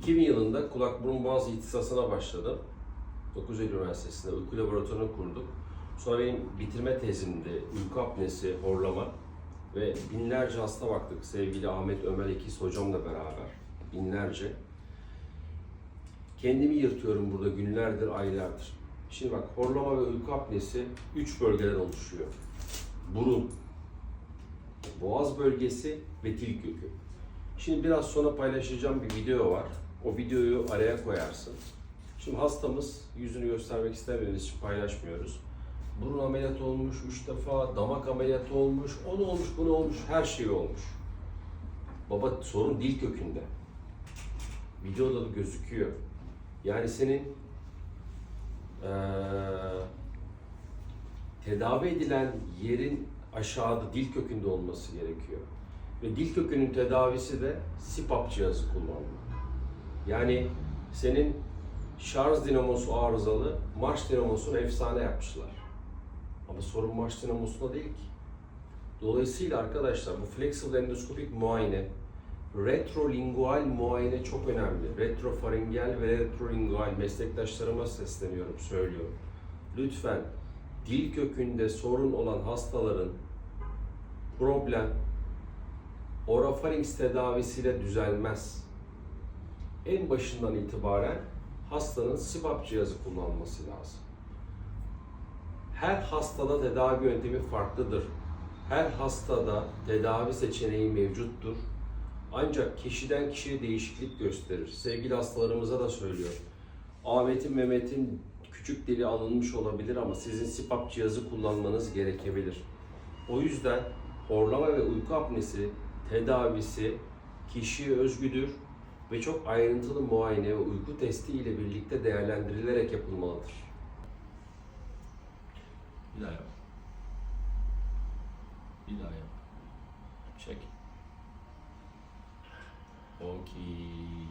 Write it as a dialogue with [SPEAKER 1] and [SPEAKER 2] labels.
[SPEAKER 1] 2000 yılında kulak burun boğaz ihtisasına başladım. 9 Eylül Üniversitesi'nde uyku laboratuvarını kurduk. Sonra benim bitirme tezimde uyku apnesi, horlama ve binlerce hasta baktık sevgili Ahmet Ömer Ekiz hocamla beraber. Binlerce. Kendimi yırtıyorum burada günlerdir, aylardır. Şimdi bak horlama ve uyku apnesi 3 bölgeden oluşuyor. Burun, boğaz bölgesi ve dil kökü. Şimdi biraz sonra paylaşacağım bir video var. O videoyu araya koyarsın. Şimdi hastamız yüzünü göstermek istemediğimiz için paylaşmıyoruz. Burun ameliyatı olmuş 3 defa, damak ameliyatı olmuş, o ne olmuş, bu ne olmuş, her şey olmuş. Baba sorun dil kökünde. Videoda da gözüküyor. Yani senin eee, tedavi edilen yerin aşağıda dil kökünde olması gerekiyor. Ve dil kökünün tedavisi de SIPAP cihazı kullanmak. Yani senin şarj dinamosu arızalı, marş dinamosunu efsane yapmışlar. Ama sorun marş dinamosunda değil ki. Dolayısıyla arkadaşlar bu flexible endoskopik muayene, retrolingual muayene çok önemli. Retrofaringel ve retrolingual meslektaşlarıma sesleniyorum, söylüyorum. Lütfen dil kökünde sorun olan hastaların problem orofarinks tedavisiyle düzelmez. En başından itibaren hastanın SIBAP cihazı kullanması lazım. Her hastada tedavi yöntemi farklıdır. Her hastada tedavi seçeneği mevcuttur. Ancak kişiden kişiye değişiklik gösterir. Sevgili hastalarımıza da söylüyorum. Ahmet'in, Mehmet'in küçük dili alınmış olabilir ama sizin SIPAP cihazı kullanmanız gerekebilir. O yüzden horlama ve uyku apnesi tedavisi kişiye özgüdür ve çok ayrıntılı muayene ve uyku testi ile birlikte değerlendirilerek yapılmalıdır.
[SPEAKER 2] Bir daha yap. Bir daha yap. Çek. Okey.